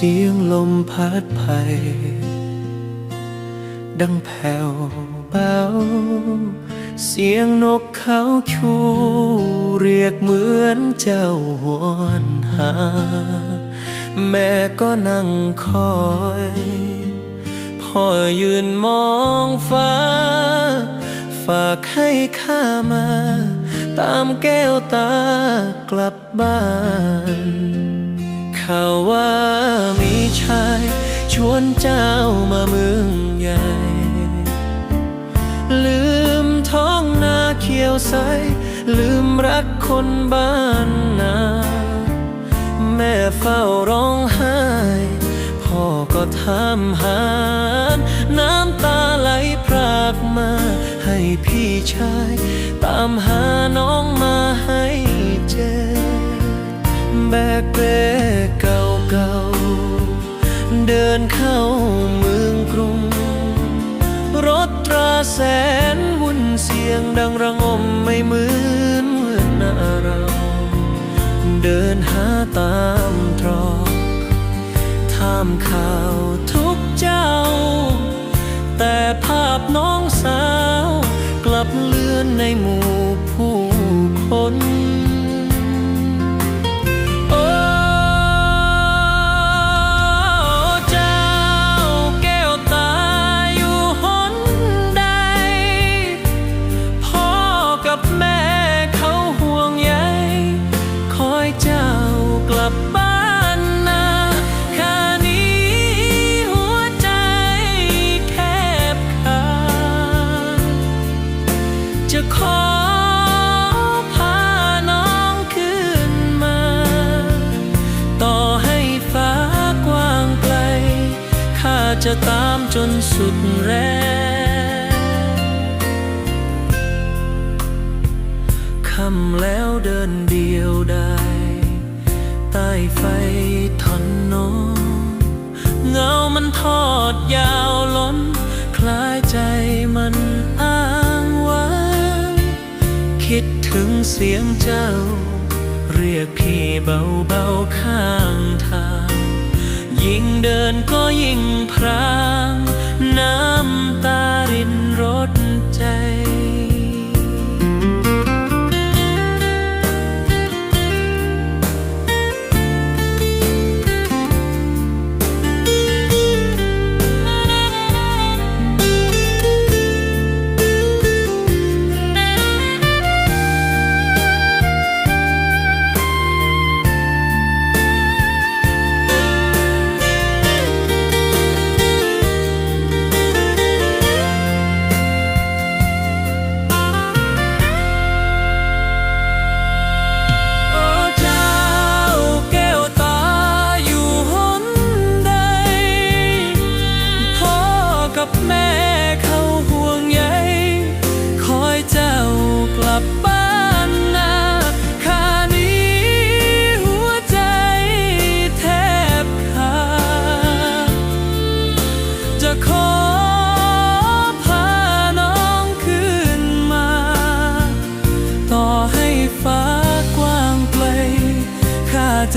เสียงลมพัดไปดังแผ่วเบา เสียงนกเขาชูเรียกเหมือนเจ้าหวนหา แม่ก็นั่งคอย พ่อยืนมองฟ้า ฝากให้ข้ามา ตามแก้วตากลับบ้าน ข่าวว่ามีชายชวนเจ้ามาเมืองใหญ่ ลืมท้องนาเขียวใส ลืมรักคนบ้านนา แม่เฝ้าร้องไห้ พ่อก็ทำหา น้ำตาไหลพรากมา ให้พี่ชาย ตามหาน้องมาให้เจอแบกเป้เก่าเก่าๆ เดินเข้าเมืองกรุง รถตราแสนวุ่นเสียงดังระงมไม่เหมือนเมื่อนาเรา เดินหาตามตรอกท่ามข่าวทุกเจ้า แต่ภาพน้องสาวกลับลื ลับบ้านนาค่านี้หัวใจแคบขาดจะขอพาน้องขึ้นมา ต่อให้ฟ้ากว้างไกล ข้าจะตามจนสุดแรงค่ำแล้วเดินเดียวได้ ต้ไฟทนน้องเงามันทอดยาวล้น คล้ายใจมันอ้างว้างคิดถึงเสียงเจ้า เรียกพี่เบาๆข้างทาง ยิ่งเดินก็ยิ่งพรา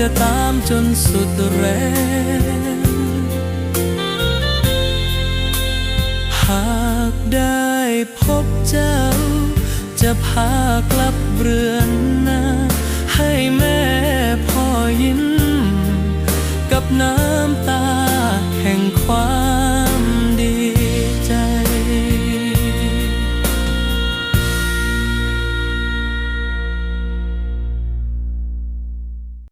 จะตามจนสุดแรง หากได้พบเจ้า จะพากลับเรือนนา